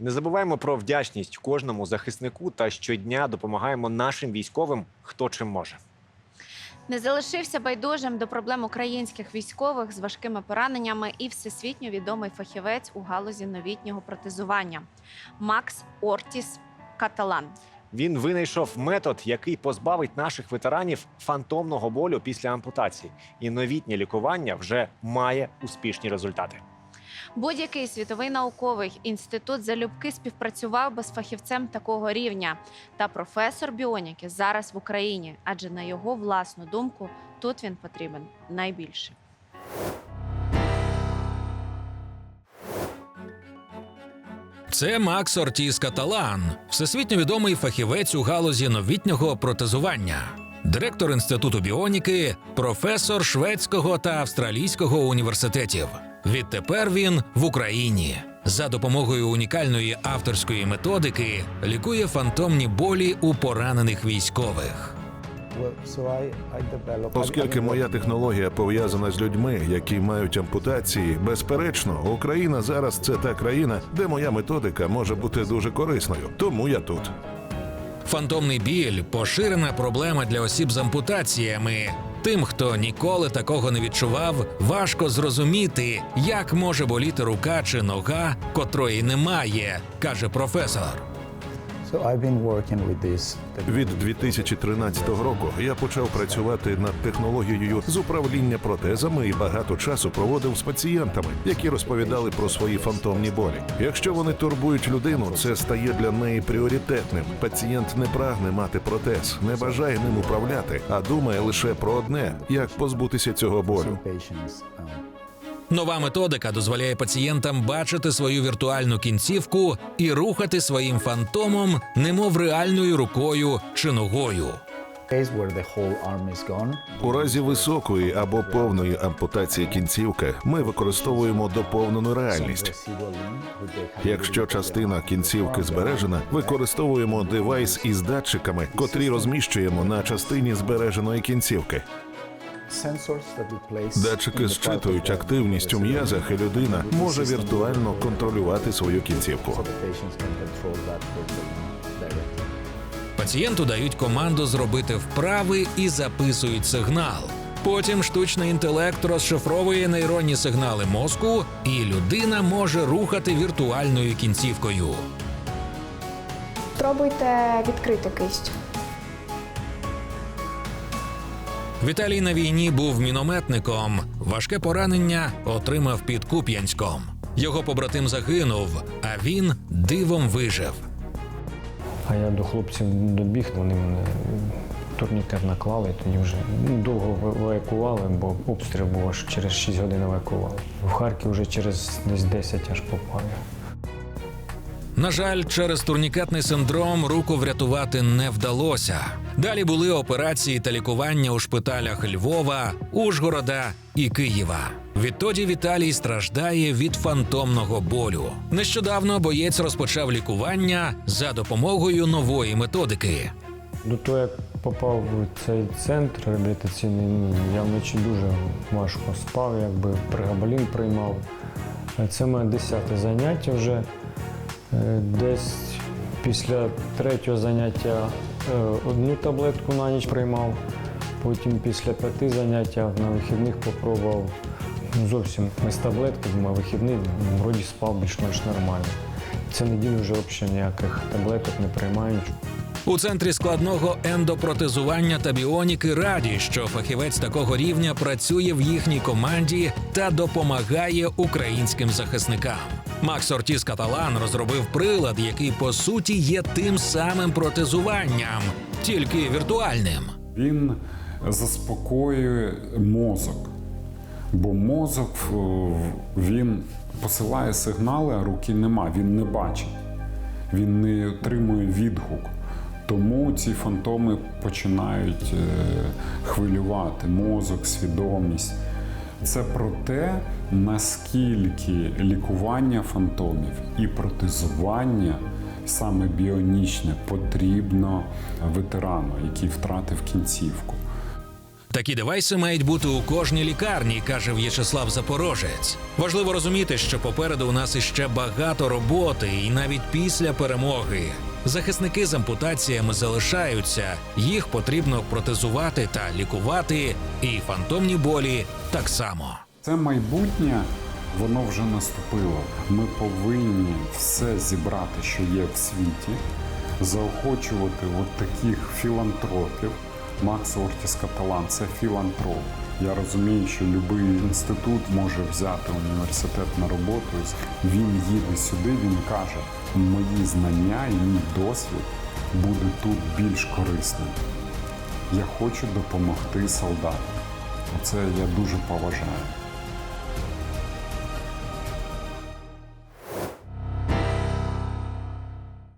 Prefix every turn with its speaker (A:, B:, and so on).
A: Не забуваємо про вдячність кожному захиснику та щодня допомагаємо нашим військовим, хто чим може.
B: Не залишився байдужим до проблем українських військових з важкими пораненнями і всесвітньо відомий фахівець у галузі новітнього протезування Макс Ортіс Каталан.
A: Він винайшов метод, який позбавить наших ветеранів фантомного болю після ампутації, і новітнє лікування вже має успішні результати.
B: Будь-який світовий науковий інститут залюбки співпрацював би з фахівцем такого рівня. Та професор біоніки зараз в Україні, адже на його власну думку тут він потрібен найбільше.
C: Це Макс Ортіс Каталан, всесвітньо відомий фахівець у галузі новітнього протезування, директор інституту біоніки, професор шведського та австралійського університетів. Відтепер він в Україні. За допомогою унікальної авторської методики лікує фантомні болі у поранених військових.
D: Оскільки моя технологія пов'язана з людьми, які мають ампутації, безперечно, Україна зараз це та країна, де моя методика може бути дуже корисною. Тому я тут.
C: Фантомний біль поширена проблема для осіб з ампутаціями. Тим, хто ніколи такого не відчував, важко зрозуміти, як може боліти рука чи нога, котрої немає, каже професор.
D: Від 2013 року я почав працювати над технологією з управління протезами і багато часу проводив з пацієнтами, які розповідали про свої фантомні болі. Якщо вони турбують людину, це стає для неї пріоритетним. Пацієнт не прагне мати протез, не бажає ним управляти, а думає лише про одне: як позбутися цього болю.
C: Нова методика дозволяє пацієнтам бачити свою віртуальну кінцівку і рухати своїм фантомом, немов реальною рукою чи ногою.
D: У разі високої або повної ампутації кінцівки ми використовуємо доповнену реальність. Якщо частина кінцівки збережена, використовуємо девайс із датчиками, котрі розміщуємо на частині збереженої кінцівки. Датчики зчитують активність у м'язах, і людина може віртуально контролювати свою кінцівку.
C: Пацієнту дають команду зробити вправи і записують сигнал. Потім штучний інтелект розшифровує нейронні сигнали мозку, і людина може рухати віртуальною кінцівкою.
E: Спробуйте відкрити кисть.
C: Віталій на війні був мінометником. Важке поранення отримав під Куп'янськом. Його побратим загинув, а він дивом вижив.
F: А я до хлопців добіг, вони мене турнікет наклали, тоді вже довго евакували, бо обстріл був аж через 6 годин евакували. В Харків вже через десь 10 аж попав.
C: На жаль, через турнікетний синдром руку врятувати не вдалося. Далі були операції та лікування у шпиталях Львова, Ужгорода і Києва. Відтоді Віталій страждає від фантомного болю. Нещодавно боєць розпочав лікування за допомогою нової методики.
F: До того, як попав в цей центр реабілітаційний, ну, я вночі дуже важко спав, якби пригабалін приймав. Це моє десяте заняття вже. Е, Десь після третього заняття одну таблетку на ніч приймав. Потім після п'яти заняття на вихідних попробував ну, зовсім без таблетки, думаю, вихідний, ну, вроді спав більш-менш нормально. Це неділю вже взагалі ніяких таблеток не приймаю.
C: У центрі складного ендопротезування та біоніки раді, що фахівець такого рівня працює в їхній команді та допомагає українським захисникам. Макс Ортіс Каталан розробив прилад, який по суті є тим самим протезуванням, тільки віртуальним.
G: Він заспокоює мозок, бо мозок він посилає сигнали, а руки нема, він не бачить, він не отримує відгук. Тому ці фантоми починають е, хвилювати мозок, свідомість. Це про те, наскільки лікування фантомів і протезування саме біонічне потрібно ветерану, який втратив кінцівку.
C: Такі девайси мають бути у кожній лікарні, каже В'ячеслав Запорожець. Важливо розуміти, що попереду у нас іще багато роботи, і навіть після перемоги. Захисники з ампутаціями залишаються, їх потрібно протезувати та лікувати, і фантомні болі так само.
G: Це майбутнє, воно вже наступило. Ми повинні все зібрати, що є в світі, заохочувати от таких філантропів. Макс Ортіс Каталан це філантроп. Я розумію, що будь-який інститут може взяти університет на роботу. Він їде сюди, він каже, мої знання і мій досвід будуть тут більш корисним. Я хочу допомогти солдатам. Оце я дуже поважаю.